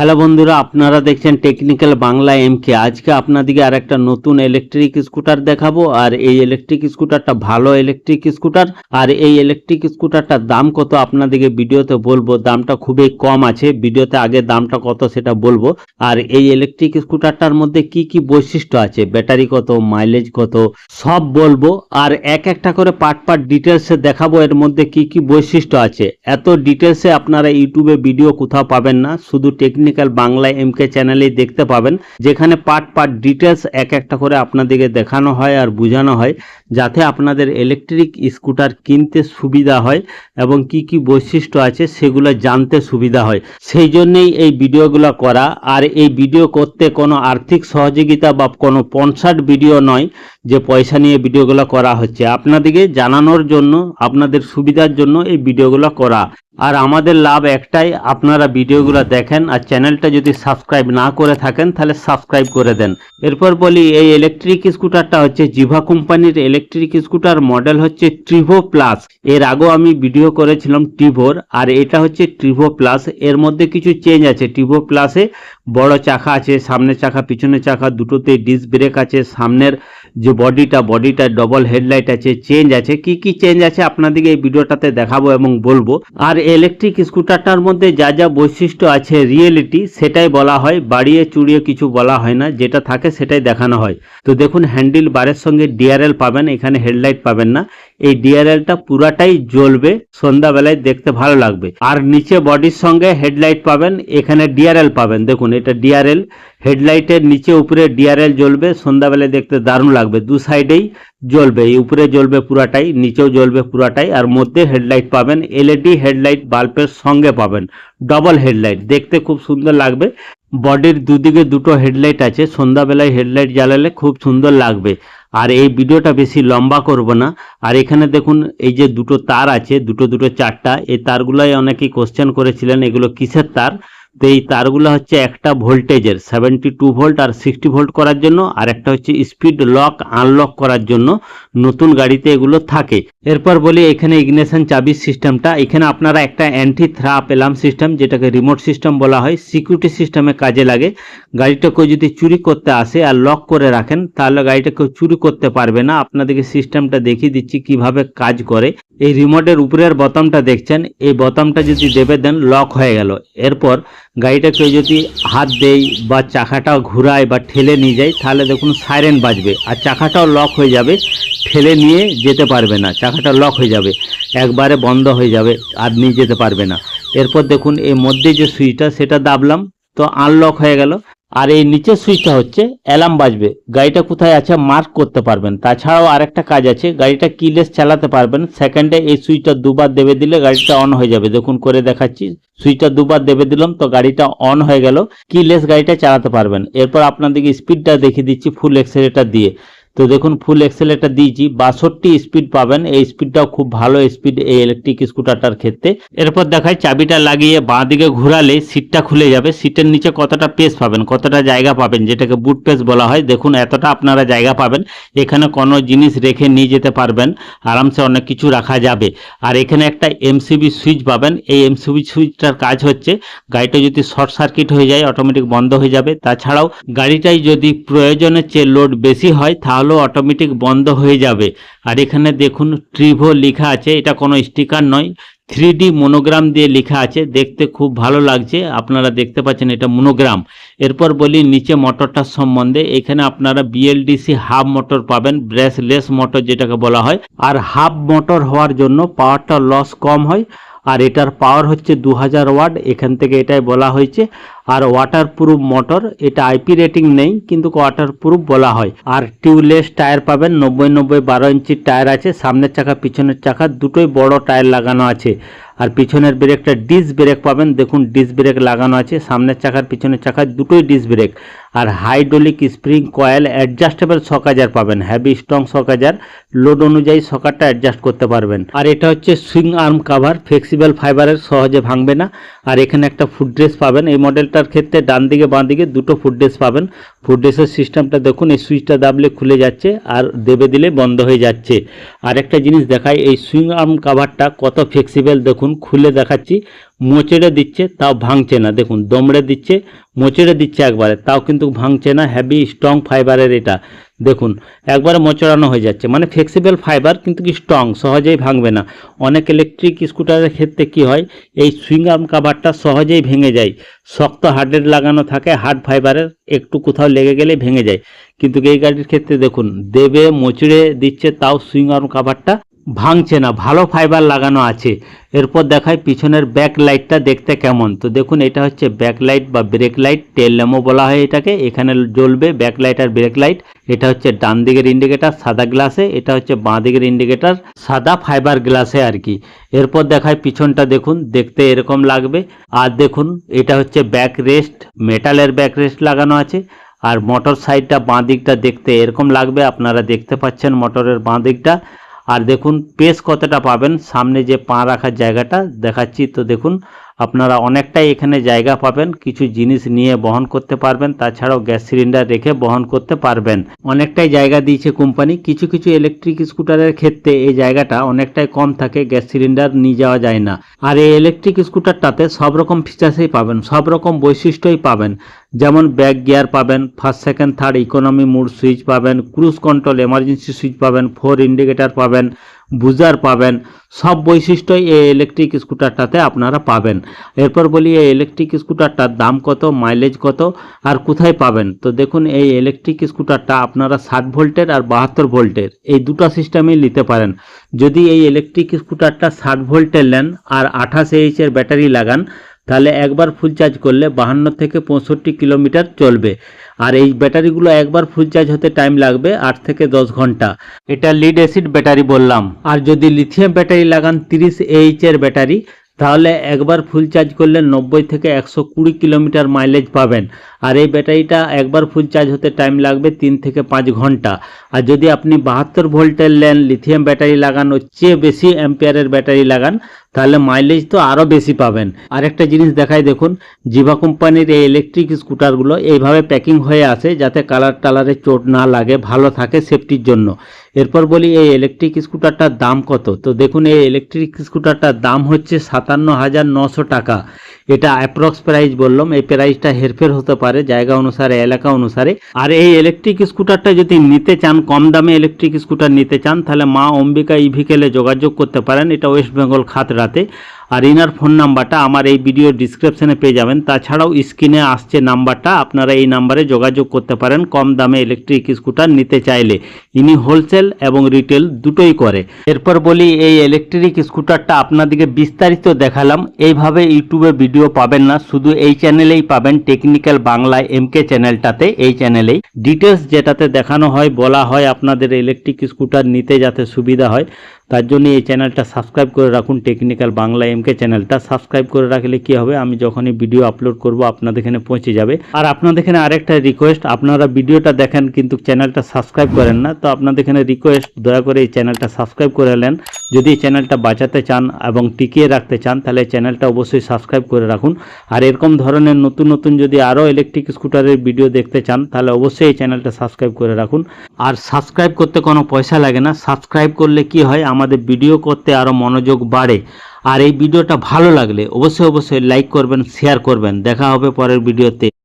Hello বন্ধুরা, আপনারা দেখছেন টেকনিক্যাল বাংলা এমকে আজকে আপনাদেরকে আর একটা নতুন ইলেকট্রিক স্কুটার দেখাবো, আর এই ইলেকট্রিক স্কুটারটা ভালো ইলেকট্রিক স্কুটার আর এই ইলেকট্রিক স্কুটারটার দাম কত আপনাদেরকে ভিডিওতে বলব। দামটা খুবই কম আছে, ভিডিওতে আগে দামটা কত সেটা বলব। আর এই ইলেকট্রিক স্কুটারটার মধ্যে কি কি বৈশিষ্ট্য আছে, ব্যাটারি কত মাইলেজ কত, সব বলব। আর এক একটা করে পার্ট পার্ট ডিটেলসে দেখাবো, এর মধ্যে কি কি বৈশিষ্ট্য আছে। এত ডিটেলসে আপনারা ইউটিউবে ভিডিও কোথাও পাবেন না, শুধু টেকনিক্যাল বাংলা এমকে চ্যানেলেই দেখতে পাবেন, যেখানে পার্ট পার্ট ডিটেলস এক একটা করে আপনাদেরকে দেখানো হয় আর বোঝানো হয়, যাতে আপনাদের ইলেকট্রিক স্কুটার কিনতে সুবিধা হয় এবং কি কি বৈশিষ্ট্য আছে সেগুলো জানতে সুবিধা হয়। সেই জন্যেই এই ভিডিওগুলো করা। আর এই ভিডিও করতে কোনো আর্থিক সহযোগিতা বা কোনো পনসার্ট ভিডিও নয় যে পয়সা নিয়ে ভিডিওগুলো করা হচ্ছে। আপনাদেরকে জানানোর জন্য, আপনাদের সুবিধার জন্য এই ভিডিওগুলো করা। আর আমাদের লাভ একটাই, আপনারা ভিডিওগুলো দেখেন আর চ্যানেলটা যদি সাবস্ক্রাইব না করে থাকেন, তাহলে সাবস্ক্রাইব করে দেন। এরপর বলি, এই ইলেকট্রিক স্কুটারটা হচ্ছে জিভা কোম্পানির ইলেকট্রিক স্কুটার মডেল হচ্ছে ট্রিভো প্লাস এর আগেও আমি ভিডিও করেছিলাম টিভোর আর এটা হচ্ছে ট্রিভো প্লাস এর মধ্যে কিছু চেঞ্জ আছে। টিভো প্লাসে বড় চাকা আছে, সামনের চাকা, পিছনের চাকা, দুটোতে ডিস্ক ব্রেক আছে, সামনের যে বডিটা বডিটা ডবল হেডলাইট আছে চেঞ্জ আছে। কি কি চেঞ্জ আছে আপনাদেরকে এই ভিডিওটাতে দেখাবো এবং বলব। আর ইলেকট্রিক স্কুটারটার মধ্যে যা যা বৈশিষ্ট্য আছে রিয়েলিটি সেটাই বলা হয়। বাড়িয়ে চুড়িয়ে কিছু বলা হয় না, যেটা থাকে সেটাই দেখানো হয়। তো দেখুন হ্যান্ডেল বারের সঙ্গে ডিআরএল পাবেন, এখানে হেডলাইট পাবেন না। এই ডিআরএলটা পুরাটাই জ্বলবে, সন্ধ্যাবেলায় দেখতে ভালো লাগবে। আর নিচে বডির সঙ্গে হেডলাইট পাবেন, এখানে ডিআরএল পাবেন। দেখুন, এটা ডিআরএল হেডলাইটের নিচে উপরে ডিআরএল জ্বলবে, সন্ধ্যাবেলায় দেখতে দারুণ লাগবে। দু সাইডেই জ্বলবে, এই উপরে জ্বলবে পুরাটাই, নিচেও জ্বলবে পুরাটাই, আর মধ্যে হেডলাইট পাবেন এলইডি হেডলাইট বাল্বের সঙ্গে পাবেন, ডবল হেডলাইট। দেখতে খুব সুন্দর লাগবে। বডির দুদিকে দুটো হেডলাইট আছে, সন্ধ্যাবেলায় হেডলাইট জ্বালালে খুব সুন্দর লাগবে। আর এই ভিডিওটা বেশি লম্বা করব না। আর এখানে দেখুন, এই যে দুটো তার আছে, দুটো দুটো চারটা, এই তারগুলাই অনেকেই কোশ্চেন করেছিলেন, এগুলো কিসের তার? তো এই তারগুলো হচ্ছে একটা ভোল্টেজের সেভেন্টি টু ভোল্ট আর সিক্সটি ভোল্ট করার জন্য, আর একটা হচ্ছে স্পিড লক আনলক করার জন্য নতুন গাড়িতে এগুলো থাকে। এরপর বলি এখানে ইগনেশন চাবির সিস্টেমটা এখানে আপনারা একটা অ্যান্টি থ্রাপ এলার্ম সিস্টেম যেটাকে রিমোট সিস্টেম বলা হয় সিকিউরিটি সিস্টেমে কাজে লাগে। গাড়িটা কেউ যদি চুরি করতে আসে আর লক করে রাখেন, তাহলে গাড়িটা কেউ চুরি করতে পারবে না। আপনাদেরকে সিস্টেমটা দেখিয়ে দিচ্ছি কীভাবে কাজ করে। এই রিমোটের উপরের বোতামটা দেখছেন, এই বোতামটা যদি দেবে দেন লক হয়ে গেল। এরপর গাড়িটা কেউ যদি হাত দেয় বা চাকাটা ঘুরায় বা ঠেলে নিয়ে যায় তাহলে দেখুন সাইরেন বাজবে। আর চাকাটাও লক হয়ে যাবে, ঠেলে নিয়ে যেতে পারবে না, চাকাটা লক হয়ে যাবে, একবারে বন্ধ হয়ে যাবে, আর নিয়ে যেতে পারবে না। এরপর দেখুন এই মধ্যে যে সুইচটা সেটা দাবলাম, তো আনলক হয়ে গেল। আর এই নিচের সুইচটা হচ্ছে অ্যালার্ম বাজবে। গাড়িটা কোথায় আছে মার্ক করতে পারবেন। তাছাড়াও আরেকটা কাজ আছে, গাড়িটা কিলেস চালাতে পারবেন। সেকেন্ডে এই সুইচটা দুবার দেবে দিলে গাড়িটা অন হয়ে যাবে। দেখুন, করে দেখাচ্ছি। সুইচটা দুবার দেবে দিলাম, তো গাড়িটা অন হয়ে গেল। কিলেস গাড়িটা চালাতে পারবেন। এরপর আপনাদেরকে স্পিডটা দেখিয়ে দিচ্ছি ফুল এক্সেলেটার দিয়ে। তো দেখুন ফুল এক্সেলেটার দিয়েছি। বাষট্টি স্পিড পাবেন। এই স্পিডটাও খুব ভালো স্পিড এই ইলেকট্রিক স্কুটারটার ক্ষেত্রে। এরপর দেখায় চাবিটা লাগিয়ে বাঁ দিকে ঘোরালে সিটটা খুলে যাবে। সিটের নিচে কতটা পেস পাবেন, কতটা জায়গা পাবেন, যেটাকে বুট পেস বলা হয়, দেখুন এতটা আপনারা জায়গা পাবেন। এখানে কোনো জিনিস রেখে নিয়ে যেতে পারবেন। আরামসে অনেক কিছু রাখা যাবে। আর এখানে একটা এমসিবি সুইচ পাবেন। এই এমসিবি সুইচটার কাজ হচ্ছে, গাড়িটা যদি শর্ট সার্কিট হয়ে যায় অটোমেটিক বন্ধ হয়ে যাবে। তাছাড়াও গাড়িটাই যদি প্রয়োজনের চেয়ে লোড বেশি হয় তাহলেও অটোমেটিক বন্ধ হয়ে যাবে। আর এখানে দেখুন ট্রিভো লেখা আছে, এটা কোনো স্টিকার নয়। থ্রি মনোগ্রাম দিয়ে লেখা আছে, দেখতে খুব ভালো লাগছে, আপনারা দেখতে পাচ্ছেন এটা মনোগ্রাম এরপর বলি নিচে মোটরটার সম্বন্ধে, এখানে আপনারা বিএলডিসি হাফ মোটর পাবেন ব্রেসলেস মোটর যেটাকে বলা হয়। আর হাফ মোটর হওয়ার জন্য পাওয়ারটা লস কম হয়, আর এটার পাওয়ার হচ্ছে দু হাজার ওয়াট, এখান থেকে এটাই বলা হয়েছে। আর ওয়াটার প্রুফ মোটর এটা আইপি রেটিং নেই, কিন্তু ওয়াটার প্রুফ বলা হয়। আর টিউবলেস টায়ার পাবেন, নব্বই নব্বই বারো ইঞ্চির টায়ার আছে, সামনের চাকা, পিছনের চাকা, দুটোই বড় টায়ার লাগানো আছে। আর পিছনের ব্রেকটা ডিস ব্রেক পাবেন, দেখুন ডিস ব্রেক লাগানো আছে, সামনের চাকার পিছনের চাকা দুটোই ডিস ব্রেক আর hydraulic spring coil adjustable shocker পাবেন হ্যাভি স্ট্রং সকাজার লোড অনুযায়ী সকারটা অ্যাডজাস্ট করতে পারবেন। আর এটা হচ্ছে সুইং আর্ম কাভার ফ্লেক্সিবল ফাইবারের সহজে ভাঙবে না। আর এখানে একটা ফুড ড্রেস পাবেন, এই মডেলটার ক্ষেত্রে ডান দিকে, বাঁ দিকে দুটো ফুড ড্রেস পাবেন। ফুড ড্রেসের সিস্টেমটা দেখুন, এই সুইচটা দাবলে খুলে যাচ্ছে আর দেবে দিলে বন্ধ হয়ে যাচ্ছে। আর একটা জিনিস দেখায় এই সুইং আর্ম কাভারটা কত ফ্লেক্সিবেল দেখুন, খুলে দেখাচ্ছি। মোচড়ে দিচ্ছে, তাও ভাঙছে না। দেখুন, দমড়ে দিচ্ছে, মোচড়ে দিচ্ছে একবারে, তাও কিন্তু ভাঙছে না হ্যাভি স্ট্রং ফাইবারের এটা। দেখুন, একবারে মোচড়ানো হয়ে যাচ্ছে। মানে ফ্লেক্সিবল ফাইবার কিন্তু কি স্ট্রং সহজেই ভাঙবে না। অনেক ইলেকট্রিক স্কুটারের ক্ষেত্রে কি হয়, এই সুইং আর্ম কাভারটা সহজেই ভেঙে যায়। শক্ত হার্ডের লাগানো থাকে হার্ড ফাইবারের একটু কোথাও লেগে গেলে ভেঙে যায়। কিন্তু এই গাড়ির ক্ষেত্রে দেখুন, দেবে, মোচড়ে দিচ্ছে, তাও সুইং আর্ম কাভারটা ভাঙছে না, ভালো ফাইবার লাগানো আছে। এরপর দেখায় পিছনের ব্যাক লাইটটা দেখতে কেমন। তো দেখুন, এটা হচ্ছে ব্যাক লাইট বা ব্রেক লাইট টেল ল্যাম্পও বলা হয় এটাকে। এখানে জ্বলবে ব্যাক লাইট আর ব্রেক লাইট এটা হচ্ছে ডান দিকের ইন্ডিকেটার সাদা গ্লাসে এটা হচ্ছে বাঁ দিকের ইন্ডিকেটার সাদা ফাইবার গ্লাসে আর কি এরপর দেখায় পিছনটা দেখুন, দেখতে এরকম লাগবে। আর দেখুন, এটা হচ্ছে ব্যাক রেস্ট মেটালের ব্যাক রেস্ট লাগানো আছে। আর মোটর সাইডটা বাঁ দিকটা দেখতে এরকম লাগবে। আপনারা দেখতে পাচ্ছেন মোটরের বাঁ দিকটা। আর দেখুন পেস কতটা পাবেন? সামনে যে পা রাখার জায়গাটা দেখাচ্ছি তো দেখুন আপনারা অনেকটাই এখানে জায়গা পাবেন, কিছু জিনিস নিয়ে বহন করতে পারবেন, তাছাড়াও গ্যাস সিলিন্ডার রেখে বহন করতে পারবেন। অনেকটাই জায়গা দিয়েছে কোম্পানি, কিছু কিছু ইলেকট্রিক স্কুটারের ক্ষেত্রে এই জায়গাটা অনেকটাই কম থাকে, গ্যাস সিলিন্ডার নিয়ে যাওয়া যায় না। আর এই ইলেকট্রিক স্কুটারটাতে সব রকম ফিচার্সই পাবেন, সব রকম বৈশিষ্ট্যই পাবেন। যেমন ব্যাক গিয়ার পাবেন first second third economy mode switch পাবেন ক্রুজ কন্ট্রোল এমার্জেন্সি সুইচ পাবেন ফোর ইন্ডিকেটার পাবেন। বুজার পাবেন। সব বৈশিষ্ট্যই এই ইলেকট্রিক স্কুটারটাতে আপনারা পাবেন। এরপর বলি, এই ইলেকট্রিক স্কুটারটার দাম কত মাইলেজ কত, আর কোথায় পাবেন? তো দেখুন, এই ইলেকট্রিক স্কুটারটা আপনারা ষাট ভোল্টের আর বাহাত্তর ভোল্টের, এই দুটো সিস্টেমেই নিতে পারেন। যদি এই ইলেকট্রিক স্কুটারটা ষাট ভোল্টের নেন আর আঠাশ এইচের ব্যাটারি লাগান তাহলে একবার ফুল চার্জ করলে বাহান্ন থেকে পঁয়ষট্টি কিলোমিটার চলবে। আর এই ব্যাটারিগুলো একবার ফুল চার্জ হতে টাইম লাগবে আট থেকে দশ ঘণ্টা। এটা লিড অ্যাসিড ব্যাটারি বললাম। আর যদি লিথিয়াম ব্যাটারি লাগান, তিরিশ এইচ এর ব্যাটারি তাহলে একবার ফুল চার্জ করলে নব্বই থেকে একশো কুড়ি কিলোমিটার মাইলেজ পাবেন। আর এই ব্যাটারিটা একবার ফুল চার্জ হতে টাইম লাগবে তিন থেকে পাঁচ ঘণ্টা। আর যদি আপনি বাহাত্তর ভোল্টের নেন লিথিয়াম ব্যাটারি লাগানোর চেয়ে বেশি অ্যাম্পিয়ারের ব্যাটারি লাগান, তাহলে মাইলেজ তো আরও বেশি পাবেন। আরেকটা জিনিস দেখাই দেখুন, জিভা কোম্পানির এই ইলেকট্রিক স্কুটারগুলো এইভাবে প্যাকিং হয়ে আসে যাতে কালার টালারে চোট না লাগে, ভালো থাকে সেফটির জন্য। এরপর বলি এই ইলেকট্রিক স্কুটারটার দাম কত? তো দেখুন, এই ইলেকট্রিক স্কুটারটার দাম হচ্ছে সাতান্ন হাজার নশো টাকা। এটা অ্যাপ্রক্স প্রাইস বললাম। এই প্রাইসটা হেরফের হতে পারে জায়গা অনুসারে, এলাকা অনুসারে। আর এই ইলেকট্রিক স্কুটারটা যদি নিতে চান, কম দামে ইলেকট্রিক স্কুটার নিতে চান, তাহলে মা অম্বিকা ইভিকেলে যোগাযোগ করতে পারেন। এটা ওয়েস্ট বেঙ্গল খাতরাতে আর ইনার ফোন নাম্বারটা আমার এই ভিডিও ডিসক্রিপশনে পেয়ে যাবেন। তাছাড়াও স্ক্রিনে আসছে নাম্বারটা আপনারা এই নাম্বারে যোগাযোগ করতে পারেন কম দামে ইলেকট্রিক স্কুটার নিতে চাইলে। ইনি হোলসেল এবং রিটেল দুটোই করে। এরপর বলি, এই ইলেকট্রিক স্কুটারটা আপনাদেরকে বিস্তারিত দেখালাম। এইভাবে ইউটিউবে ভিডিও পাবেন না, শুধু এই চ্যানেলেই পাবেন টেকনিক্যাল বাংলা এমকে চ্যানেলটাতে। এই চ্যানেলেই ডিটেলস যেটাতে দেখানো হয়, বলা হয় আপনাদের ইলেকট্রিক স্কুটার নিতে যাতে সুবিধা হয়। তার জন্য এই চ্যানেলটা সাবস্ক্রাইব করে রাখুন টেকনিক্যাল বাংলা এমকে চ্যানেলটা সাবস্ক্রাইব করে রাখলে কি হবে? আমি যখনই ভিডিও আপলোড করব, আপনাদের এখানে পৌঁছে যাবে। আর আপনাদের এখানে আরেকটা রিকোয়েস্ট আপনারা ভিডিওটা দেখেন কিন্তু চ্যানেলটা সাবস্ক্রাইব করেন না, তো আপনাদের এখানে রিকোয়েস্ট দয়া করে এই চ্যানেলটা সাবস্ক্রাইব করে নেন। যদি এই চ্যানেলটা বাঁচাতে চান এবং টিকিয়ে রাখতে চান, তাহলে চ্যানেলটা অবশ্যই সাবস্ক্রাইব করে রাখুন। আর এরকম ধরনের নতুন নতুন যদি আরও ইলেকট্রিক স্কুটারের ভিডিও দেখতে চান, তাহলে অবশ্যই এই চ্যানেলটা সাবস্ক্রাইব করে রাখুন। আর সাবস্ক্রাইব করতে কোনো পয়সা লাগে না। সাবস্ক্রাইব করলে কি হয়? আমাদের ভিডিও করতে আরও মনোযোগ বাড়ে। আর এই ভিডিওটা ভালো লাগলে অবশ্যই অবশ্যই লাইক করবেন শেয়ার করবেন। দেখা হবে পরের ভিডিওতে।